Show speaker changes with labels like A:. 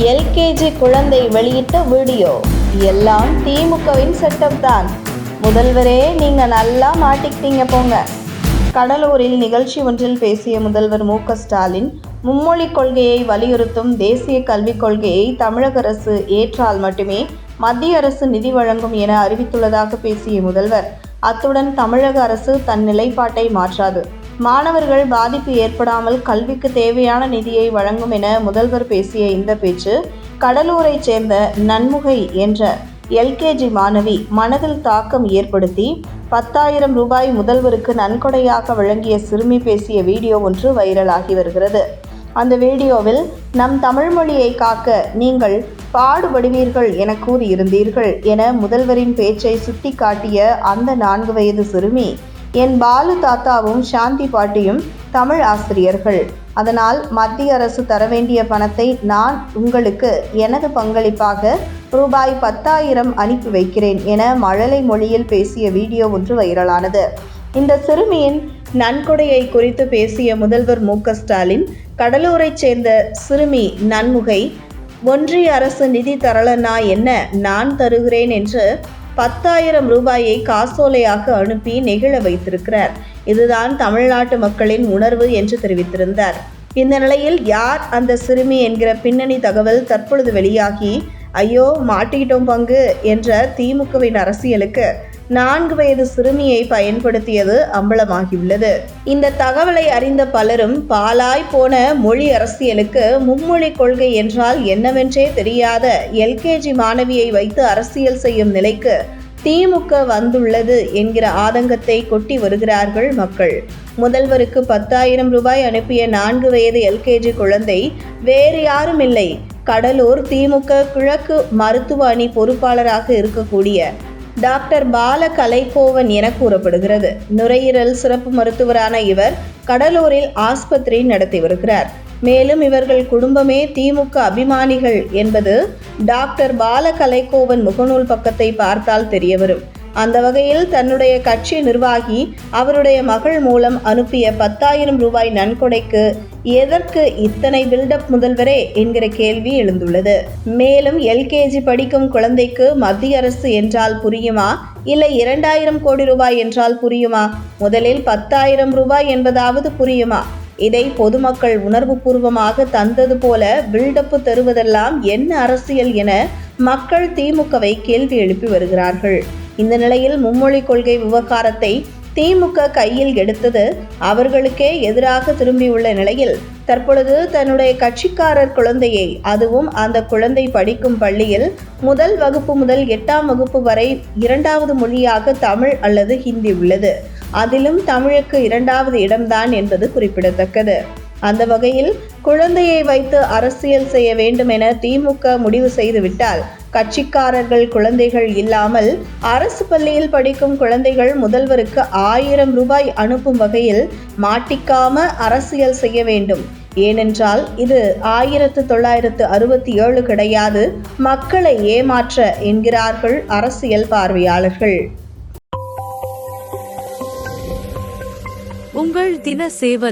A: LKG குழந்தை வெளியிட்ட video. எல்லாம் திமுகவின் செட்டப் தான் முதல்வரே நீங்க நல்லா மாட்டிக்கிட்டீங்க போங்க. கடலூரில் நிகழ்ச்சி ஒன்றில் பேசிய முதல்வர் மு ஸ்டாலின் மும்மொழி கொள்கையை வலியுறுத்தும் தேசிய கல்விக் கொள்கையை தமிழக அரசு ஏற்றால் மட்டுமே மத்திய அரசு நிதி வழங்கும் என அறிவித்துள்ளதாக பேசிய முதல்வர் அத்துடன் தமிழக அரசு தன் நிலைப்பாட்டை மாற்றாது. மாணவர்கள் பாதிப்பு ஏற்படாமல் கல்விக்கு தேவையான நிதியை வழங்கும் என முதல்வர் பேசிய இந்த பேச்சு கடலூரைச் சேர்ந்த நன்முகை என்ற எல்கேஜி மாணவி மனதில் தாக்கம் ஏற்படுத்தி பத்தாயிரம் ரூபாய் முதல்வருக்கு நன்கொடையாக வழங்கிய சிறுமி பேசிய வீடியோ ஒன்று வைரலாகி வருகிறது. அந்த வீடியோவில் நம் தமிழ் மொழியை காக்க நீங்கள் பாடுபடுவீர்கள் என கூறியிருந்தீர்கள் என முதல்வரின் பேச்சை சுட்டிக்காட்டிய அந்த நான்கு வயது சிறுமி என் பாலு தாத்தாவும் சாந்தி பாட்டியும் தமிழ் ஆசிரியர்கள். அதனால் மத்திய அரசு தர வேண்டிய பணத்தை நான் உங்களுக்கு எனது பங்களிப்பாக ரூபாய் பத்தாயிரம் அனுப்பி வைக்கிறேன் என மழலை மொழியில் பேசிய வீடியோ ஒன்று வைரலானது. இந்த சிறுமியின் நன்கொடையை குறித்து பேசிய முதல்வர் மு. ஸ்டாலின் கடலூரைச் சேர்ந்த சிறுமி நன்முகை ஒன்றிய அரசு நிதி தரலனா என்ன நான் தருகிறேன் என்று பத்தாயிரம் ரூபாயை காசோலையாக அனுப்பி நெகிழ வைத்திருக்கிறார். இதுதான் தமிழ்நாட்டு மக்களின் உணர்வு என்று தெரிவித்திருந்தார். இந்த நிலையில் யார் அந்த சிறுமி என்கிற பின்னணி தகவல் தற்பொழுது வெளியாகி ஐயோ மாட்டிக்கிட்டோம் பங்கு என்ற திமுகவின் அரசியலுக்கு நான்கு வயது சிறுமியை பயன்படுத்தியது அம்பலமாகியுள்ளது. இந்த தகவலை அறிந்த பலரும் பாலாய் போன மொழி அரசியலுக்கு மும்மொழி கொள்கை என்றால் என்னவென்றே தெரியாத எல்கேஜி மாணவியை வைத்து அரசியல் செய்யும் நிலைக்கு திமுக வந்துள்ளது என்கிற ஆதங்கத்தை கொட்டி வருகிறார்கள் மக்கள். முதல்வருக்கு பத்தாயிரம் ரூபாய் அனுப்பிய நான்கு வயது எல்கேஜி குழந்தை வேறு யாரும் இல்லை கடலூர் திமுக கிழக்கு மருத்துவ அணி பொறுப்பாளராக இருக்கக்கூடிய டாக்டர் பால கலைக்கோவன் என கூறப்படுகிறது. நுரையீரல் சிறப்பு மருத்துவரான இவர் கடலூரில் ஆஸ்பத்திரி நடத்தி வருகிறார் மேலும் இவர்கள் குடும்பமே திமுக அபிமானிகள் என்பது டாக்டர் பால கலைக்கோவன் முகநூல் பக்கத்தை பார்த்தால் தெரியவரும். அந்த வகையில் தன்னுடைய கட்சி நிர்வாகி அவருடைய மகள் மூலம் அனுப்பிய பத்தாயிரம் ரூபாய் நன்கொடைக்கு எதற்கு இத்தனை பில்டப் முதல்வரே என்கிற கேள்வி எழுந்துள்ளது. மேலும் எல்கேஜி படிக்கும் குழந்தைக்கு மத்திய அரசு என்றால் புரியுமா? இல்லை இரண்டாயிரம் கோடி ரூபாய் என்றால் புரியுமா? முதலில் பத்தாயிரம் ரூபாய் என்பதாவது புரியுமா? இதை பொதுமக்கள் உணர்வு பூர்வமாக தந்தது போல பில்டப்பு தருவதெல்லாம் என்ன அரசியல் என மக்கள் திமுகவை கேள்வி எழுப்பி வருகிறார்கள். இந்த நிலையில் மும்மொழி கொள்கை விவகாரத்தை திமுக கையில் எடுத்தது அவர்களுக்கே எதிராக திரும்பியுள்ள நிலையில் தற்பொழுது தன்னுடைய கட்சிக்காரர் குழந்தையை அதுவும் அந்த குழந்தை படிக்கும் பள்ளியில் முதல் வகுப்பு முதல் எட்டாம் வகுப்பு வரை இரண்டாவது மொழியாக தமிழ் அல்லது ஹிந்தி உள்ளது. அதிலும் தமிழுக்கு இரண்டாவது இடம்தான் என்பது குறிப்பிடத்தக்கது. அந்த வகையில் குழந்தையை வைத்து அரசியல் செய்ய வேண்டும் என திமுக முடிவு செய்துவிட்டால் கட்சிக்காரர்கள் குழந்தைகள் இல்லாமல் அரசு பள்ளியில் படிக்கும் குழந்தைகள் முதல்வருக்கு ஆயிரம் ரூபாய் அனுப்பும் வகையில் மாட்டிக்காம அரசியல் செய்ய வேண்டும். ஏனென்றால் இது ஆயிரத்து தொள்ளாயிரத்து அறுபத்தி ஏழு கிடையாது மக்களை ஏமாற்ற என்கிறார்கள் அரசியல் பார்வையாளர்கள்.
B: உங்கள் தின சேவல்.